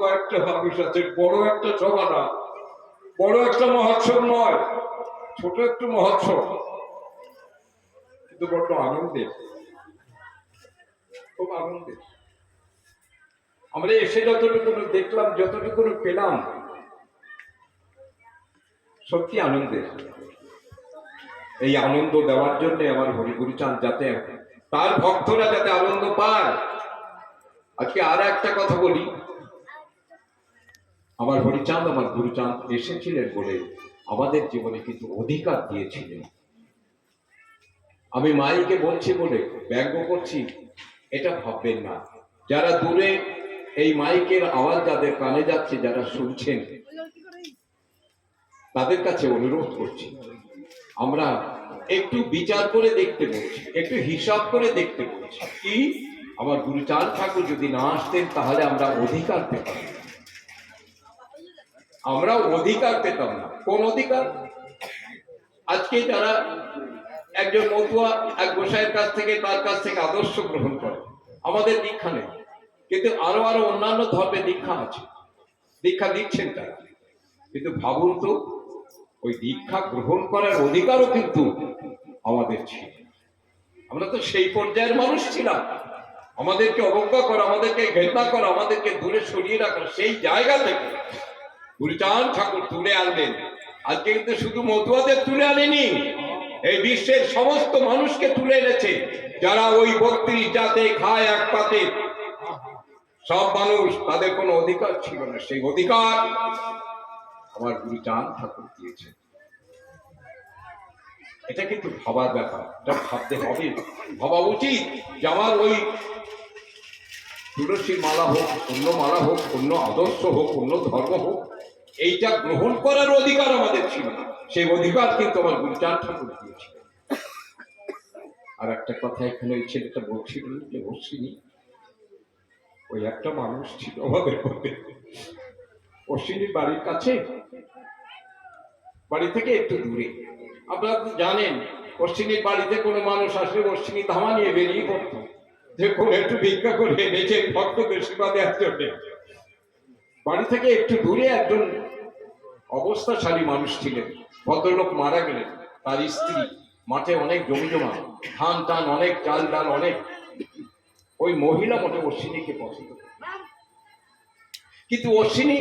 কয়েকটা মানুষ আছে, বড় একটা সভা না বড় একটা মহোৎসব নয়, ছোট একটু মহোৎসব, কিন্তু বড্ড আনন্দের খুব আনন্দের আমরা এসে যতটুকু দেখলাম, যতটুকু পেলাম, সত্যি আনন্দের। এই আনন্দ দেওয়ার জন্য আমার হরিগুরু চান যাতে, তার ভক্তরা যাতে আনন্দ পায়। আজকে আর একটা কথা বলি। আমার হরিচাঁদ, আমার গুরুচাঁদ এসেছিলেন বলে আমাদের জীবনে কিন্তু অধিকার দিয়েছিলেন। আমি মাইকে বলছি বলে ব্যঙ্গ করছি, এটা ভাববেন না। যারা দূরে এই মাইকের আওয়াজ যাদের কানে যাচ্ছে, যারা শুনছেন, তাদের কাছে অনুরোধ করছি, আমরা একটু বিচার করে দেখতে বলছি, একটু হিসাব করে দেখতে বলছি। কি? আমার গুরুচাঁদ ঠাকুর যদি না আসতেন, তাহলে আমরা অধিকার পেতাম। আমরা অধিকার পেতাম না। কোন অধিকার? আজকে যারা একজন মতুয়া, এক গোসাইয়ের কাছ থেকে, তার কাছ থেকে আদর্শ গ্রহণ করে, আমাদের দীক্ষা নেই। কিন্তু আরও আরও অন্যান্য ধর্মে দীক্ষা আছে। দীক্ষা দিচ্ছেন তারা। কিন্তু ভাবুন তো, ওই দীক্ষা গ্রহণ করার অধিকারও কিন্তু আমাদের ছিল। আমরা তো সেই পর্যায়ের মানুষ ছিলাম। আমাদেরকে অবজ্ঞা করা, আমাদেরকে ঘেন্না করা, আমাদেরকে দূরে সরিয়ে রাখা, সেই জায়গা থেকে গুরুচাঁদ ঠাকুর তুলে আনলেন আজকে কিন্তু শুধু মতুয়াদের তুলে আনেনি, এই বিশ্বের সমস্ত মানুষকে তুলে এনেছে, যারা ওই বত্রিশ জাতে খায় এক পাতে। সব মানুষ, তাদের কোনো অধিকার ছিল না। সেই অধিকার আমার গুরুচাঁদ ঠাকুর দিয়েছে এটা কিন্তু ভাবার ব্যাপার, এটা ভাবতে হবে। ভাবা উচিত যে আমার ওই তুলসী মালা হোক, অন্য মালা হোক, অন্য আদর্শ হোক, অন্য ধর্ম হোক এইটা গ্রহণ করার অধিকার আমাদের ছিল। সেই অধিকার কিন্তু আমার গুরুচাঁদ ঠাকুর দিয়েছিল। আর একটা কথা এখানে ওই ছেলেটা বলছিল যে অশ্বিনী ওই একটা মানুষ ছিল আমাদের মধ্যে অশ্বিনীর বাড়ির কাছে, বাড়ি থেকে একটু দূরে। আপনারা তো জানেন অশ্বিনীর বাড়িতে কোনো মানুষ আসলে অশ্বিনী ধামা নিয়ে বেরিয়ে পড়তো। যে কোনো একটু ভিক্ষা করে নিজের ভক্তদের সেবা দেওয়ার জন্য। বাড়ি থেকে একটু দূরে একজন অবস্থাশালী মানুষ ছিলেন। ভদ্রলোক মারা গেলেন। তার স্ত্রী মাঠে অনেক জমি জমা, ধান টান অনেক, চাল ডাল অনেক। ওই মহিলা মোটে অশ্বিনীকে পছন্দ কিন্তু অশ্বিনী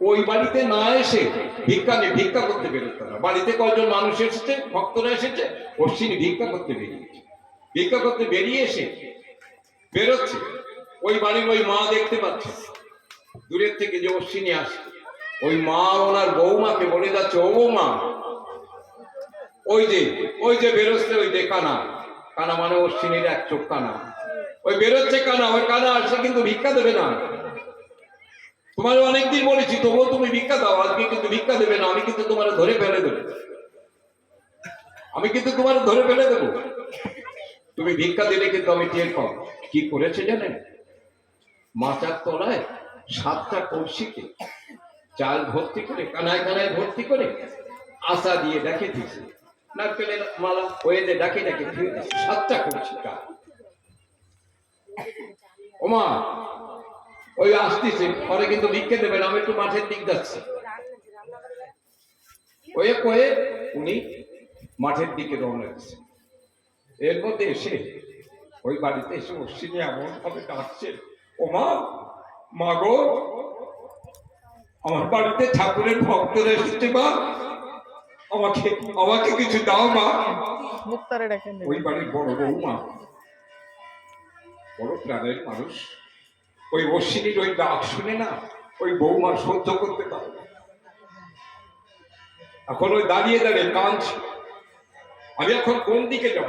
ওই বাড়িতে না এসে ভিক্ষা নিয়ে ভিক্ষা করতে বেরোতো না। বাড়িতে কয়জন মানুষ এসেছে? ভক্তরা এসেছে? অশ্বিনী ভিক্ষা করতে বেরিয়েছে। ভিক্ষা করতে বেরিয়ে এসে বেরোচ্ছে। ওই বাড়ির ওই মা দেখতে পাচ্ছে। দূরের থেকে যে অশ্বিনী আসে ওই মা ওনার বৌমাকে বলে যাচ্ছে, ও বৌমা, ওই যে ওই যে বেরোচ্ছে ওই যে কানা। কানা মানে অশ্বিনীর এক চোখ কানা। ওই বেরোচ্ছে কানা, ওই কানা আসছে কিন্তু ভিক্ষা দেবে না। তোমার অনেকদিন বলেছি, তবুও তুমি ভিক্ষা দাও, আজকে কিন্তু ভিক্ষা দেবে না, আমি কিন্তু তোমার ধরে ফেলে দেবো। আমি কিন্তু তোমার ধরে ফেলে দেবো। তুমি ভিক্ষা দিলে কিন্তু আমি টের পাও কি করেছে জানেন? মাচার তলায় সাতটা কলসিকে চাল ভর্তি করে, কানায় কানায় ভর্তি করে আশা দিয়ে দেখে দিয়েছে। নারকেলের মালা যে ডাকে ডাকে। সাতটা কলসি চাল। ওমা, ওই আসতেছে, পরে কিন্তু ভিক্ষে দেবেন আমি একটু মাঠের দিক যাচ্ছি। ওয়ে কয়ে উনি মাঠের দিকে রওনা দিচ্ছে এর মধ্যে এসে ওই বাড়িতে এসে অশ্বিনী এমন ভাবে ডাকছে ও মা মা গো আমার বাড়িতে ঠাকুরের ভক্তরা এসেছে মা। আমাকে আমাকে কিছু দাও মা। ওই বাড়ির বড় বৌমা বড় প্রাণের মানুষ। ওই অশ্বিনীর ওই ডাক শুনে না ওই বৌমা সহ্য করতে পারে এখন ওই দাঁড়িয়ে দাঁড়িয়ে কাঁদছে। আমি এখন কোন দিকে যাব?